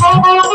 Oh. you.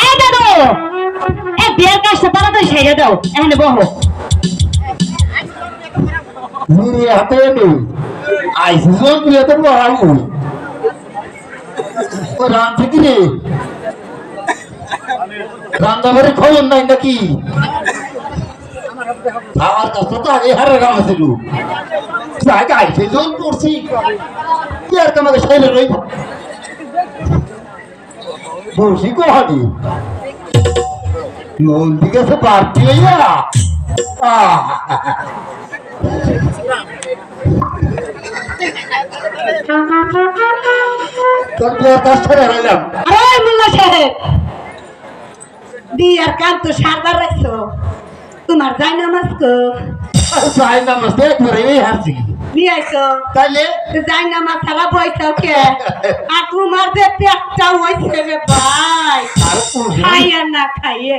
এই দাদু! এই বিয়ের কাজটা তাড়াতাড়ি সেরে দাও রাম থেকে রে রান্নাঘরে খবর নাই নাকি? আমার কাছে তো আগে হারে গাম ছিল। পড়ছি কি আর তোমাকে সাইলে রইব বসি কোহানি নন্দী গেছে পার্টি হইয়া তোর বিয়ার কাজ ছেড়ে রইলাম? আরে মোল্লা সাহেব বিয়ার কাজ তো সারবার রাখছো। তোমার যাই নামাজ কো যাই নামাজ একবারে হারছি নিয়ে আইছো তাইলে যাই নামাজ ছাড়া বইছো কে আর তোমার যে পেটটা হয়েছে রে ভাই। খাইয়ে না খাইয়ে।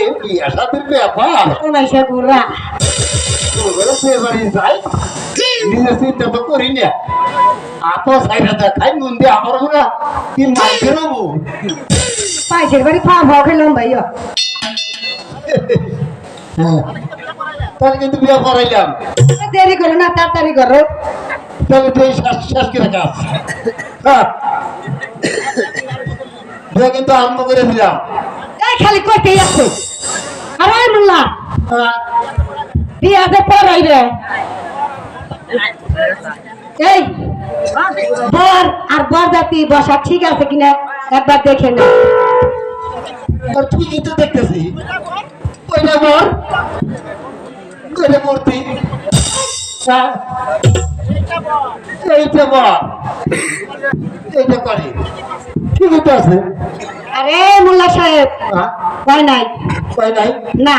এই বিয়া সাথের ব্যাপার? উনাইশে গুড়া সে বাড়ি যাই। নিজে চিন্তা তো করি না। আত সাইডে দেখাই নুন দিয়ে আমার ওরা কি মাইকে নেব পাইছের বাড়ি খাওয়া ভাও খেলাম ভাইয়া। তাহলে কিন্তু বিয়া করাইলাম। দেরি করো না তাড়াতাড়ি করো। তাহলে তুই শ্বাস শ্বাস করে কাজ? বিয়া কিন্তু আরম্ভ করে দিলাম। এই খালি কইতেই আছে। আরে মোল্লা হ্যাঁ। বিয়াতে পড়াই রে। এই বর আর বর জাতি বসা ঠিক আছে কিনা একবার দেখে নে ঠিকই তো দেখতেছি। কইটা বল কইটা মূর্তি হ্যাঁ এইটা বল এইটা করে ঠিকই তো আছে? আরে মোল্লা সাহেব কয় নাই। না।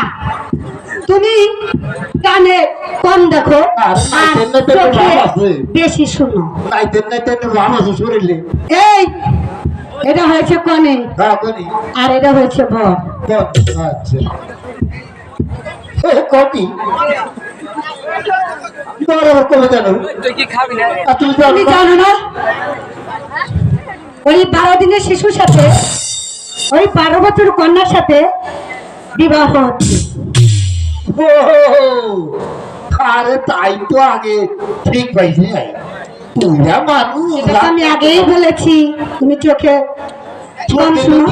তুমি কানে কম দেখো। বেশি শুনো। এই এটা হয়েছে কনে। হ্যাঁ আর এটা হয়েছে বর আচ্ছা। কপি? তুমি জানো না? ওই বারো দিনের শিশুর সাথে ওই বারো বছর কন্যার সাথে বিবাহ হচ্ছে। আরে তাই তো আগে ঠিক পাইছি তুইরা মানুষ আমি আগেই বলেছি। তুমি চোখে কম শুনো?